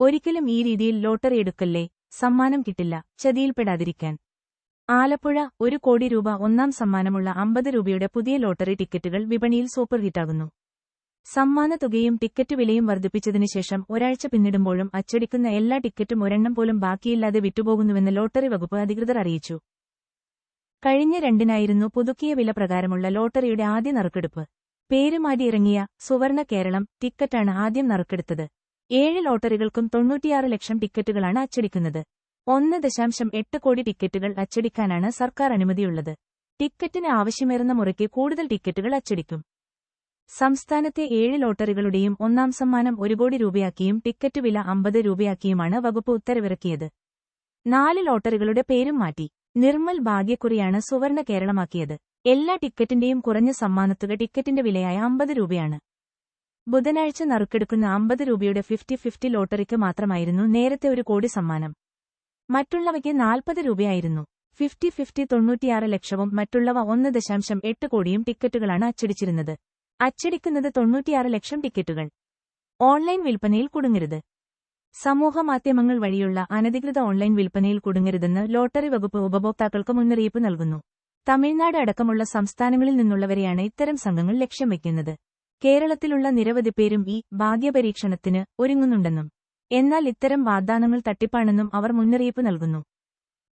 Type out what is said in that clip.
ഒരിക്കലും ഈ രീതിയിൽ ലോട്ടറി എടുക്കല്ലേ? സമ്മാനം കിട്ടില്ല. ചതിയിൽപ്പെടാതിരിക്കാൻ. ആലപ്പുഴ ഒരു കോടി രൂപ ഒന്നാം സമ്മാനമുള്ള അമ്പത് രൂപയുടെ പുതിയ ലോട്ടറി ടിക്കറ്റുകൾ വിപണിയിൽ സൂപ്പർ ഹിറ്റാകുന്നു. സമ്മാന തുകയും ടിക്കറ്റ് വിലയും വർദ്ധിപ്പിച്ചതിനു ശേഷം ഒരാഴ്ച പിന്നിടുമ്പോഴും അച്ചടിക്കുന്ന എല്ലാ ടിക്കറ്റും ഒരെണ്ണം പോലും ബാക്കിയില്ലാതെ വിറ്റുപോകുന്നുവെന്ന് ലോട്ടറി വകുപ്പ് അധികൃതർ അറിയിച്ചു. കഴിഞ്ഞ രണ്ടിനായിരുന്നു പുതുക്കിയ വില പ്രകാരമുള്ള ലോട്ടറിയുടെ ആദ്യ നറുക്കെടുപ്പ്. പേരുമാടി ഇറങ്ങിയ സുവർണ കേരളം ടിക്കറ്റാണ് ആദ്യം നറുക്കെടുത്തത്. ഏഴ് ലോട്ടറികൾക്കും തൊണ്ണൂറ്റിയാറ് ലക്ഷം ടിക്കറ്റുകളാണ് അച്ചടിക്കുന്നത്. ഒന്ന് ദശാംശം എട്ട് കോടി ടിക്കറ്റുകൾ അച്ചടിക്കാനാണ് സർക്കാർ അനുമതിയുള്ളത്. ടിക്കറ്റിന് ആവശ്യമേറുന്ന മുറയ്ക്ക് കൂടുതൽ ടിക്കറ്റുകൾ അച്ചടിക്കും. സംസ്ഥാനത്തെ ഏഴ് ലോട്ടറികളുടെയും ഒന്നാം സമ്മാനം ഒരു കോടി രൂപയാക്കിയും ടിക്കറ്റ് വില അമ്പത് രൂപയാക്കിയുമാണ് വകുപ്പ് ഉത്തരവിറക്കിയത്. നാല് ലോട്ടറികളുടെ പേരും മാറ്റി. നിർമ്മൽ ഭാഗ്യക്കുറിയാണ് സുവർണ കേരളമാക്കിയത്. എല്ലാ ടിക്കറ്റിന്റെയും കുറഞ്ഞ സമ്മാനത്തുക ടിക്കറ്റിന്റെ വിലയായ അമ്പത് രൂപയാണ്. ബുധനാഴ്ച നറുക്കെടുക്കുന്ന അമ്പത് രൂപയുടെ ഫിഫ്റ്റി ഫിഫ്റ്റി ലോട്ടറിക്ക് മാത്രമായിരുന്നു നേരത്തെ ഒരു കോടി സമ്മാനം. മറ്റുള്ളവയ്ക്ക് നാൽപ്പത് രൂപയായിരുന്നു. ഫിഫ്റ്റി ഫിഫ്റ്റി തൊണ്ണൂറ്റിയാറ് ലക്ഷവും മറ്റുള്ളവ ഒന്ന് ദശാംശം എട്ട് കോടിയും ടിക്കറ്റുകളാണ് അച്ചടിച്ചിരുന്നത്. അച്ചടിക്കുന്നത് തൊണ്ണൂറ്റിയാറ് ലക്ഷം ടിക്കറ്റുകൾ. ഓൺലൈൻ വിൽപ്പനയിൽ കുടുങ്ങരുത്. സമൂഹമാധ്യമങ്ങൾ വഴിയുള്ള അനധികൃത ഓൺലൈൻ വിൽപ്പനയിൽ കുടുങ്ങരുതെന്ന് ലോട്ടറി വകുപ്പ് ഉപഭോക്താക്കൾക്ക് മുന്നറിയിപ്പ് നൽകുന്നു. തമിഴ്നാട് അടക്കമുള്ള സംസ്ഥാനങ്ങളിൽ നിന്നുള്ളവരെയാണ് ഇത്തരം സംഘങ്ങൾ ലക്ഷ്യം വയ്ക്കുന്നത്. കേരളത്തിലുള്ള നിരവധി പേരും ഈ ഭാഗ്യപരീക്ഷണത്തിന് ഒരുങ്ങുന്നുണ്ടെന്നും എന്നാൽ ഇത്തരം വാഗ്ദാനങ്ങൾ തട്ടിപ്പാണെന്നും അവർ മുന്നറിയിപ്പ് നൽകുന്നു.